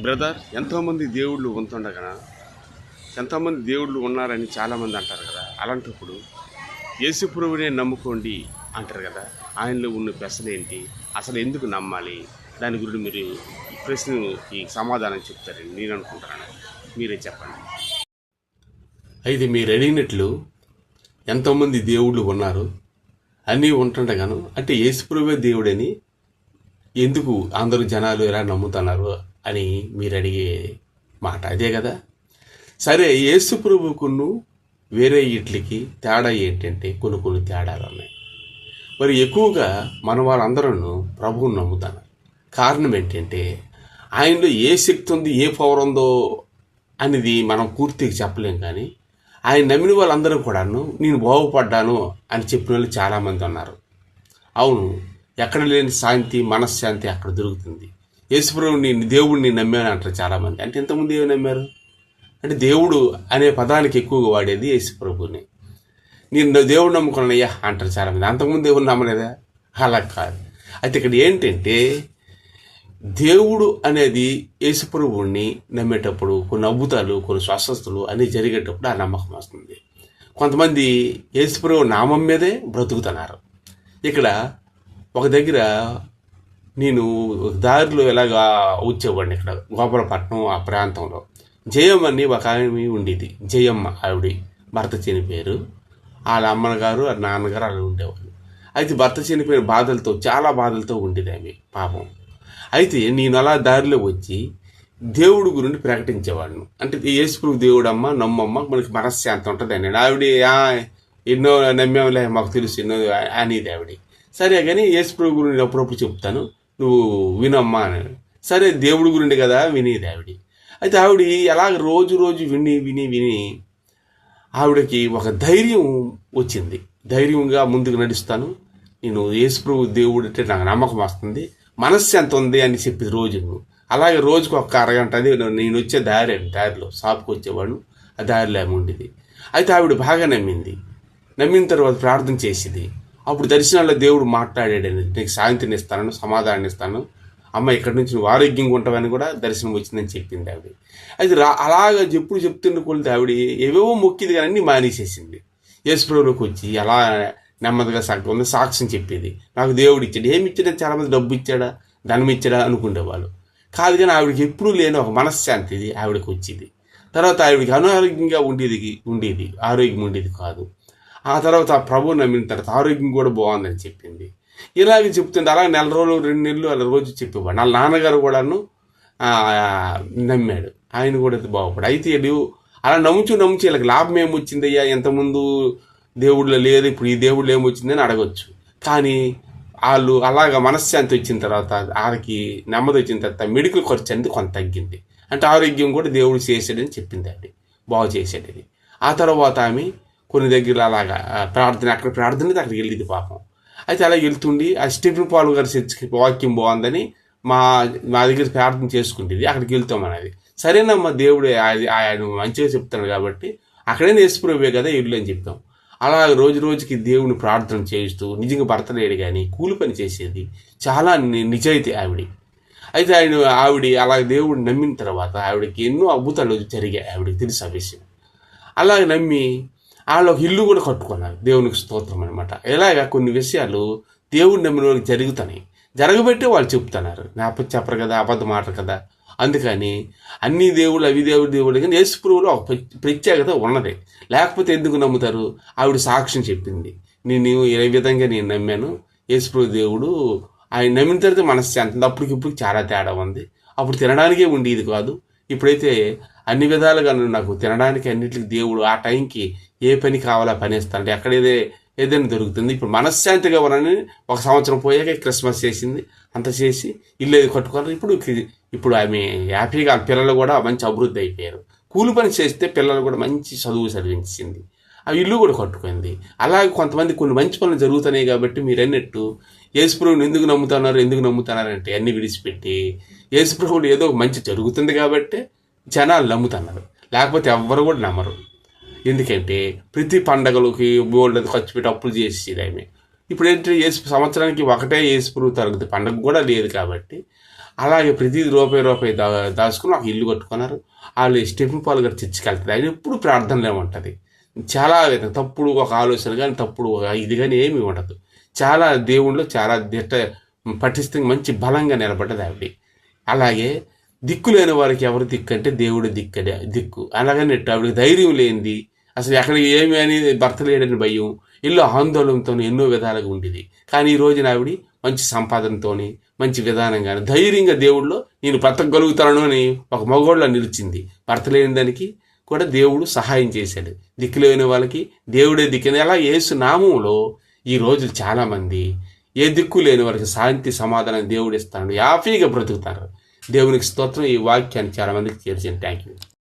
Brother ఎంతోమంది దేవుళ్ళు ఉంటుండగా ఎంతోమంది దేవుళ్ళు ఉన్నారని చాలామంది అంటారు కదా. అలాంటప్పుడు యేసుప్రభునే నమ్ముకోండి అంటారు కదా. ఆయనలో ఉన్న పెసలేంటి అసలు ఎందుకు నమ్మాలి? దాని గురించి మీరు ఈ ప్రశ్నకి సమాధానం చెప్తారని నేను అనుకుంటున్నాను. మీరే చెప్పండి. అయితే మీరు అడిగినట్లు ఎంతోమంది దేవుళ్ళు ఉన్నారు. అన్నీ ఉంటుండగాను అంటే యేసుప్రభే దేవుడని ఎందుకు అందరూ జనాలు ఎలా నమ్ముతున్నారు? అని మీరు అడిగే మాట. అదే కదా? సరే యేసు ప్రభుకును వేరే ఇట్లకి తేడా ఏంటంటే కొన్ని కొన్ని తేడాలు ఉన్నాయి. మరి ఎక్కువగా మన వాళ్ళందరూ ప్రభువుని నమ్ముతారు కారణం ఏంటంటే ఆయనలో ఏ శక్తి ఉంది ఏ పవర్ ఉందో అనేది మనం పూర్తిగా చెప్పలేం కానీ ఆయన నమ్మిన వాళ్ళందరూ కూడాను నేను బాగుపడ్డాను అని చెప్పిన వాళ్ళు చాలామంది ఉన్నారు. అవును ఎక్కడ లేని శాంతి మనశ్శాంతి అక్కడ దొరుకుతుంది. యేసుప్రభుని దేవుడిని నమ్మాను అంటారు చాలామంది. అంటే ఇంతకుముందు ఏమి నమ్మారు? అంటే దేవుడు అనే పదానికి ఎక్కువగా వాడేది యేసుప్రభుని. నేను దేవుడు నమ్ముకున్నానయ్యా అంటారు చాలామంది. అంతకుముందు దేవుడు నమ్మలేదా? అలా కాదు. అయితే ఇక్కడ ఏంటంటే దేవుడు అనేది యేసుప్రభుణ్ణి నమ్మేటప్పుడు కొన్ని అద్భుతాలు కొన్ని స్వస్థతలు అన్నీ జరిగేటప్పుడు ఆ నమ్మకం వస్తుంది. కొంతమంది యేసుప్రభు నామం మీదే బ్రతుకుతున్నారు. ఇక్కడ ఒక దగ్గర నేను దారిలో ఎలాగా వచ్చేవాడిని ఇక్కడ? గోపాలపట్నం ఆ ప్రాంతంలో. జయమ్మ అని ఒక ఆమె ఉండేది. జయమ్మ ఆవిడ. భర్త చనిపోయారు వాళ్ళ అమ్మగారు వాళ్ళ నాన్నగారు అలా ఉండేవాళ్ళు. అయితే భర్త చనిపోయిన బాధలతో చాలా బాధలతో ఉండేది ఆమె పాపం. అయితే నేను అలా దారిలో వచ్చి దేవుడు గురించి ప్రకటించేవాడిని. అంటే యేసుప్రభు దేవుడు అమ్మ నమ్మమ్మ మనకి మనశ్శాంతి ఉంటుంది అని. ఆవిడ ఎన్నో నమ్మేంలే మాకు తెలుసు ఎన్నో అనేది ఆవిడ. సరే కానీ యేసుప్రభు గురించి అప్పుడప్పుడు చెప్తాను. నువ్వు వినమ్మా అని. సరే దేవుడి గురించి కదా వినేది ఆవిడ. అయితే ఆవిడ ఎలాగ రోజు రోజు విని విని విని ఆవిడకి ఒక ధైర్యం వచ్చింది. ధైర్యంగా ముందుకు నడుస్తాను. నేను యేసుప్రభు దేవుడు అంటే నాకు నమ్మకం వస్తుంది. మనస్సు ఎంత ఉంది అని చెప్పి రోజు అలాగే రోజుకు ఒక అరగంట అది నేను వచ్చే దారి దారిలో షాప్కి వచ్చేవాడు ఆ దారిలో ఏమి ఉండేది. అయితే ఆవిడ బాగా నమ్మింది. నమ్మిన తర్వాత ప్రార్థన చేసింది. అప్పుడు దర్శనాల్లో దేవుడు మాట్లాడాడని నీకు శాంతిని ఇస్తాను సమాధానం ఇస్తాను. అమ్మ ఇక్కడి నుంచి నువ్వు ఆరోగ్యంగా ఉంటావని కూడా దర్శనం వచ్చిందని చెప్పింది ఆవిడ. అయితే రా అలాగ ఎప్పుడు చెప్తున్న కొలితే ఆవిడ ఏవేవో మొక్కిది కానీ అన్నీ మానేసేసింది. యేసుప్రభులోకి వచ్చి అలా నెమ్మదిగా సాగుతూ సాక్ష్యం చెప్పేది. నాకు దేవుడు ఇచ్చాడు. ఏమి ఇచ్చాడా? చాలామంది డబ్బు ఇచ్చాడా? ధనం ఇచ్చాడా? అనుకునేవాళ్ళు. కాదు కానీ ఆవిడకి ఎప్పుడూ లేని ఒక మనశ్శాంతి ఇది ఆవిడకి వచ్చింది. తర్వాత ఆవిడకి అనారోగ్యంగా ఉండేది ఉండేది ఆరోగ్యం ఉండేది కాదు. ఆ తర్వాత ఆ ప్రభు నమ్మిన తర్వాత ఆరోగ్యం కూడా బాగుందని చెప్పింది. ఇలాగే చెప్తుంటే అలాగే నెల రోజులు రెండు నెలలు అలా రోజు చెప్పేవాడు. వాళ్ళ నాన్నగారు కూడాను నమ్మాడు. ఆయన కూడా బాగుపడు అయితే వీళ్ళు అలా నమ్ముచు నమ్ముచు వీళ్ళకి లాభం ఏమొచ్చిందయ్యా ఎంతముందు దేవుళ్ళు లేదు ఇప్పుడు ఈ దేవుళ్ళు ఏమొచ్చిందని అడగొచ్చు. కానీ వాళ్ళు అలాగ మనశ్శాంతి వచ్చిన తర్వాత వాళ్ళకి నెమ్మది వచ్చిన తర్వాత మెడికల్ ఖర్చు అనేది కొంత తగ్గింది. అంటే ఆరోగ్యం కూడా దేవుడు చేసాడని చెప్పింది అండి బాగు చేసాడని ఆ తర్వాత ఆమె కొన్ని దగ్గర అలాగా ప్రార్థన అక్కడ ప్రార్థన అక్కడికి వెళ్ళింది పాపం. అయితే అలా వెళ్తుండి ఆ స్టీఫెన్ పాల్ గారి చర్చికి వాక్యం బాగుందని మా మా దగ్గర ప్రార్థన చేసుకుంటుంది. అక్కడికి వెళ్తాం అనేది. సరేనమ్మా దేవుడు ఆయన మంచిగా చెప్తాడు కాబట్టి అక్కడే నేర్చుకునేవే కదా ఇల్లు అని చెప్తాం. అలా రోజు రోజుకి దేవుని ప్రార్థన చేస్తూ నిజంగా భర్త లేడు కానీ కూలి పని చేసేది చాలా నిజాయితీ ఆవిడ. అయితే ఆయన ఆవిడ అలా దేవుడు నమ్మిన తర్వాత ఆవిడకి ఎన్నో అద్భుతాలు జరిగాయి ఆవిడకి తెలిసి ఆ విషయం. అలాగే నమ్మి వాళ్ళకి ఒక ఇల్లు కూడా కట్టుకున్నారు. దేవునికి స్తోత్రం అనమాట ఇలాగ కొన్ని విషయాలు దేవుడు నమ్మిన వాళ్ళకి జరుగుతున్నాయి. జరగబెట్టే వాళ్ళు చెప్తున్నారు. లేకపోతే చెప్పరు కదా అబద్ధం మాట కదా. అందుకని అన్ని దేవుళ్ళు అవి దేవుడు దేవుడు కానీ యేసుప్రభులో ఒక ప్రత్యేకత ఉన్నది. లేకపోతే ఎందుకు నమ్ముతారు? ఆవిడ సాక్ష్యం చెప్పింది. నేను ఏ విధంగా నేను నమ్మాను? యేసుప్రభు దేవుడు ఆయన నమ్మిన తర్వాత మనసు ఉంది. అప్పటికిప్పుడు చాలా తేడా ఉంది. అప్పుడు తినడానికే ఉండేది కాదు. ఇప్పుడైతే అన్ని విధాలుగా నాకు తినడానికి అన్నింటికి దేవుడు ఆ టైంకి ఏ పని కావాలో పని ఇస్తాడు ఎక్కడ ఏదే ఏదైనా దొరుకుతుంది. ఇప్పుడు మనశ్శాంతిగా ఉన్నాను ఒక సంవత్సరం పోయాక క్రిస్మస్ చేసింది. అంత చేసి ఇల్లు ఏది కట్టుకోవాలి? ఇప్పుడు ఇప్పుడు ఆమె హ్యాపీగా ఆ పిల్లలు కూడా మంచి అభివృద్ధి అయిపోయారు. కూలి పని చేస్తే పిల్లలు కూడా మంచి చదువు చదివించింది. ఆ ఇల్లు కూడా కట్టుకుంది. అలాగే కొంతమంది కొన్ని మంచి పనులు జరుగుతున్నాయి కాబట్టి మీరు అన్నట్టు యేసుప్రభుని ఎందుకు నమ్ముతున్నారు ఎందుకు నమ్ముతున్నారు అంటే అన్ని విడిచిపెట్టి యేసుప్రభుడు ఏదో ఒక మంచి జరుగుతుంది కాబట్టి జనాలు నమ్ముతున్నారు. లేకపోతే ఎవ్వరు కూడా నమ్మరు. ఎందుకంటే ప్రతి పండగలకి బోల్డ్ ఖర్చు పెట్టి అప్పులు చేసేది ఆమె. ఇప్పుడు ఏంటంటే ఏసు సంవత్సరానికి ఒకటే యేసుప్రభు తరగతి పండగ కూడా లేదు కాబట్టి అలాగే ప్రతి రూపాయి రూపాయి దా దాచుకుని ఒక ఇల్లు కట్టుకున్నారు. వాళ్ళు స్టెఫిన్ పాలు గారు చర్చికి ఆయన ఎప్పుడు ప్రార్థనలే ఉంటుంది చాలా విధంగా తప్పుడు ఒక ఆలోచన కానీ తప్పుడు ఒక ఇది కానీ ఏమీ ఉండదు. చాలా దేవుళ్ళు చాలా దిట్ట పటిష్టంగా మంచి బలంగా నిలబడ్డది ఆవిడ. అలాగే దిక్కు లేని వారికి ఎవరు దిక్కు అంటే దేవుడు దిక్కడే దిక్కు. అలాగని ఆవిడకి ధైర్యం లేనిది అసలు ఎక్కడ ఏమి అని భర్త లేడని భయం ఇల్లు ఆందోళనతో ఎన్నో విధాలుగా ఉండేది. కానీ ఈ రోజున ఆవిడ మంచి సంపాదనతోని మంచి విధానంగా ధైర్యంగా దేవుడిలో నేను బ్రతకగలుగుతాను అని ఒక మగోళ్ళ నిలిచింది. భర్త లేని దానికి కూడా దేవుడు సహాయం చేశాడు. దిక్కు లేని వాళ్ళకి దేవుడే దిక్కుని అలా యేసు నామంలో ఈ రోజు చాలామంది ఏ దిక్కు లేని వాళ్ళకి శాంతి సమాధానం దేవుడు ఇస్తాడు. హ్యాపీగా బ్రతుకుతారు. దేవునికి స్తోత్రం ఈ వాక్యాన్ని చాలా మందికి థ్యాంక్ యూ